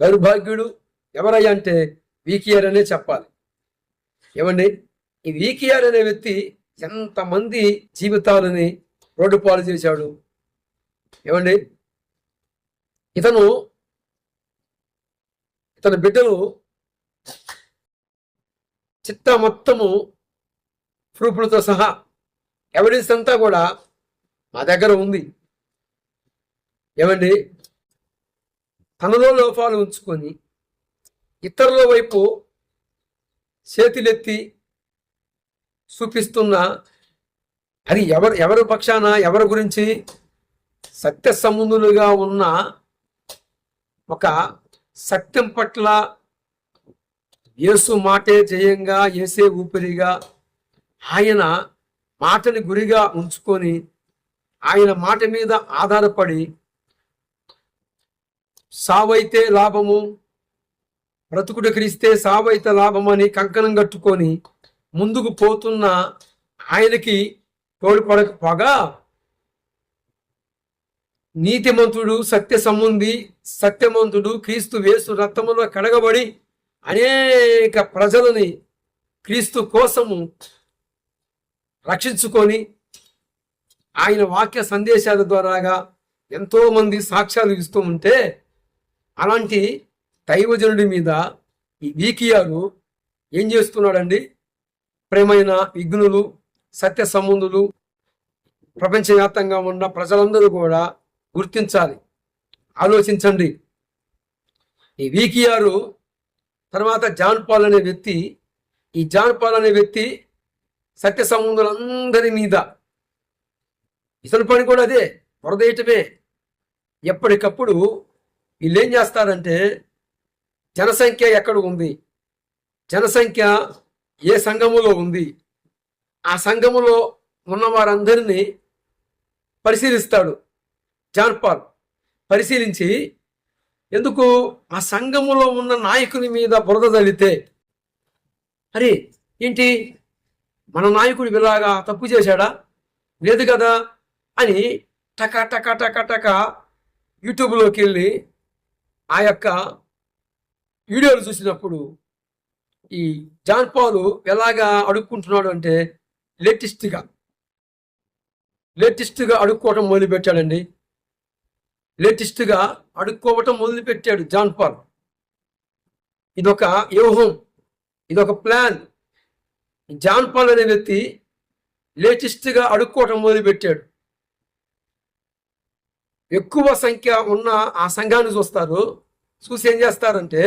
దౌర్భాగ్యుడు ఎవరయ్యా అంటే వీకియర్ అనే చెప్పాలి. ఏమండి? ఈ వీకియర్ అనే వ్యక్తి ఎంతమంది జీవితాలని రోడ్డు పాలు చేశాడు? ఏమండి? ఇతను ఇతని బిడ్డలు చిత్త మొత్తము ప్రూఫ్లతో సహా ఎవిడెన్స్ అంతా కూడా మా దగ్గర ఉంది. ఏమండి? తనలో లోపాలు ఉంచుకొని ఇతరుల వైపు చేతులెత్తి చూపిస్తున్న అది ఎవరు ఎవరి పక్షాన ఎవరి గురించి సత్య సంబంధులుగా ఉన్న ఒక సత్యం పట్ల యేసు మాటే జయంగా ఏసే ఊపిరిగా ఆయన మాటని గురిగా ఉంచుకొని ఆయన మాట మీద ఆధారపడి సావైతే లాభము బ్రతుకుడు క్రీస్తే సావైతే లాభమని కంకణం కట్టుకొని ముందుకు పోతున్న ఆయనకి తోడ్పడకపోగా నీతిమంతుడు సత్య సంబంధి సత్యమంతుడు క్రీస్తు వేసు రక్తములో కడగబడి అనేక ప్రజలని క్రీస్తు కోసము రక్షించుకొని ఆయన వాక్య సందేశాల ద్వారాగా ఎంతోమంది సాక్ష్యాలు ఇస్తూ ఉంటే అలాంటి దైవజనుడి మీద ఈ వీకియాను ఏం చేస్తున్నాడండి? ప్రేమైన విఘ్నులు సత్య సంబంధులు ప్రపంచవ్యాప్తంగా ఉన్న ప్రజలందరూ కూడా గుర్తించాలి. ఆలోచించండి. ఈ వీకియారు తర్వాత జాన్ పాల్ అనే వ్యక్తి ఈ జాన్ పాల్ అనే వ్యక్తి సత్య సంబంధులందరి మీద ఇతని పని కూడా అదే వరదేయటమే. ఎప్పటికప్పుడు వీళ్ళు ఏం చేస్తారంటే జనసంఖ్య ఎక్కడ ఉంది? జనసంఖ్య ఏ సంఘములో ఉంది? ఆ సంఘములో ఉన్న వారందరినీ పరిశీలిస్తాడు జాన్ పాల్. పరిశీలించి ఎందుకు ఆ సంఘములో ఉన్న నాయకుని మీద బురద తల్లితే అరే ఏంటి? మన నాయకుడు ఇలాగా తప్పు చేశాడా? లేదు కదా అని టక టక టక టక యూట్యూబ్లోకి వెళ్ళి ఆ యొక్క వీడియోలు చూసినప్పుడు ఈ జాన్ పాలు ఎలాగా అడుక్కుంటున్నాడు అంటే లేటెస్ట్గా లేటెస్ట్గా అడుక్కోవటం మొదలుపెట్టాడండి. లేటెస్ట్గా అడుక్కోవటం మొదలుపెట్టాడు జాన్ పాల్. ఇదొక వ్యూహం ఇదొక ప్లాన్. జాన్ పాల్ అనే వ్యక్తి లేటెస్ట్గా అడుక్కోవటం మొదలుపెట్టాడు. ఎక్కువ సంఖ్య ఉన్న ఆ సంఘాన్ని చూస్తారు. చూసి ఏం చేస్తారంటే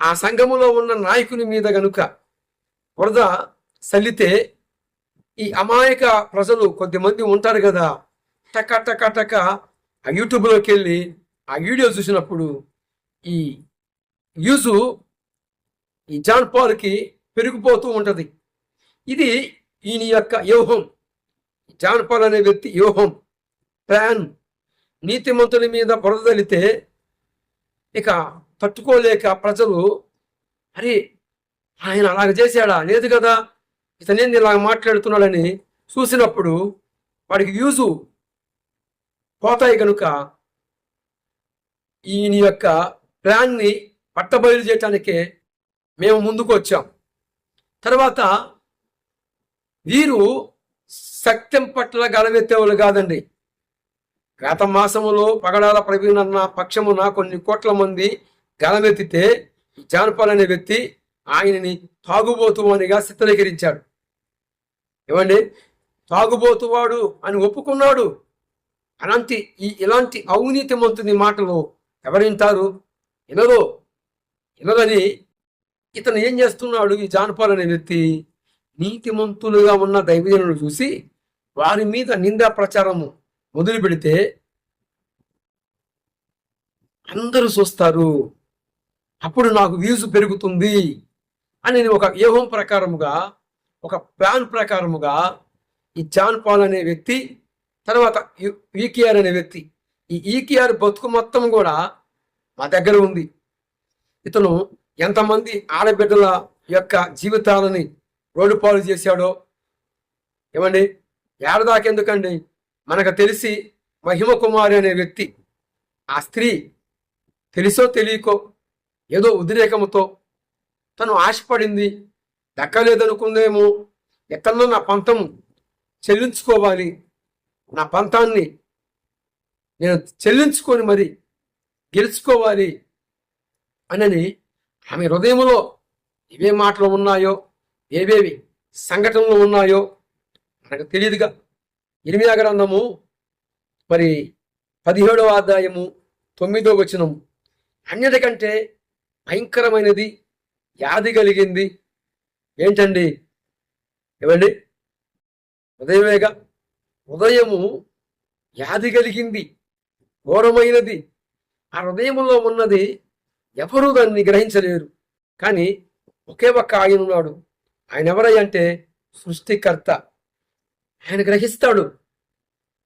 ఆ సంఘములో ఉన్న నాయకుని మీద గనుక వరద సల్లితే ఈ అమాయక ప్రజలు కొద్దిమంది ఉంటారు కదా టక టక టక ఆ యూట్యూబ్లోకి వెళ్ళి ఆ వీడియో చూసినప్పుడు ఈ యూజు ఈ జాన్ పాల్కి పెరిగిపోతూ ఉంటుంది. ఇది ఈయన యొక్క వ్యూహం. జాన్ పాల్ అనే వ్యక్తి వ్యూహం. ప్లాన్ నీతిమంతుల మీద బురదలితే ఇక తట్టుకోలేక ప్రజలు అరే ఆయన అలాగ చేశాడా? లేదు కదా ఇతనేంది ఇలా మాట్లాడుతున్నాడని చూసినప్పుడు వాడికి యూజు పోతాయి కనుక ఈయన యొక్క ప్లాన్ని పట్టబయలు చేయటానికే మేము ముందుకు వచ్చాం. తర్వాత వీరు సత్యం పట్ల గలవెత్తేవాళ్ళు కాదండి. గత మాసములో పగడాల ప్రవీణన్న పక్షమున కొన్ని కోట్ల మంది గలమెత్తితే జానపాల్ అనే వ్యక్తి ఆయనని తాగుబోతువానిగా చిత్రీకరించాడు ఏమండి? తాగుబోతువాడు అని ఒప్పుకున్నాడు. అలాంటి ఈ ఇలాంటి అవినీతి మంతుని మాటలు ఎవరింటారు? వినరు వినదని ఇతను ఏం చేస్తున్నాడు? ఈ జానపాల్ అనే వ్యక్తి నీతిమంతులుగా ఉన్న దైవజనులు చూసి వారి మీద నిందా ప్రచారము మొదలు పెడితే అందరూ చూస్తారు అప్పుడు నాకు వ్యూస్ పెరుగుతుంది అని ఒక వ్యూహం ప్రకారముగా ఒక ప్లాన్ ప్రకారముగా ఈ జాన్ పాల్ అనే వ్యక్తి తర్వాత ఈకేఆర్ అనే వ్యక్తి ఈ ఈకేఆర్ బతుకు మొత్తం కూడా మా దగ్గర ఉంది. ఇతను ఎంతమంది ఆడబిడ్డల యొక్క జీవితాలని రోడ్డు పాలు చేశాడో ఏమండి? ఏడదాకెందుకండి మనకు తెలిసి మహిమ కుమారి అనే వ్యక్తి ఆ స్త్రీ తెలుసో తెలియకో ఏదో ఉద్రేకముతో తను ఆశపడింది దక్కలేదనుకుందేమో ఎక్కడన్నా నా పంతం చెల్లించుకోవాలి నా పంతాన్ని నేను చెల్లించుకొని మరి గెలుచుకోవాలి అనని ఆమె హృదయంలో ఏవే మాటలు ఉన్నాయో ఏవేవి సంఘటనలు ఉన్నాయో మనకు తెలియదుగా. ఇరిమియా గ్రంథము మరి పదిహేడవ అధ్యాయము తొమ్మిదో వచనం అన్నిటికంటే భయంకరమైనది వ్యాధి కలిగింది ఏంటండి? ఏమండి? ఉదయమేగా ఉదయము వ్యాధి కలిగింది ఘోరమైనది. ఆ హృదయంలో ఉన్నది ఎవరూ దాన్ని గ్రహించలేరు. కానీ ఒకే ఒక్క ఆయన ఉన్నాడు. ఆయన ఎవరై అంటే సృష్టికర్త. ఆయన గ్రహిస్తాడు.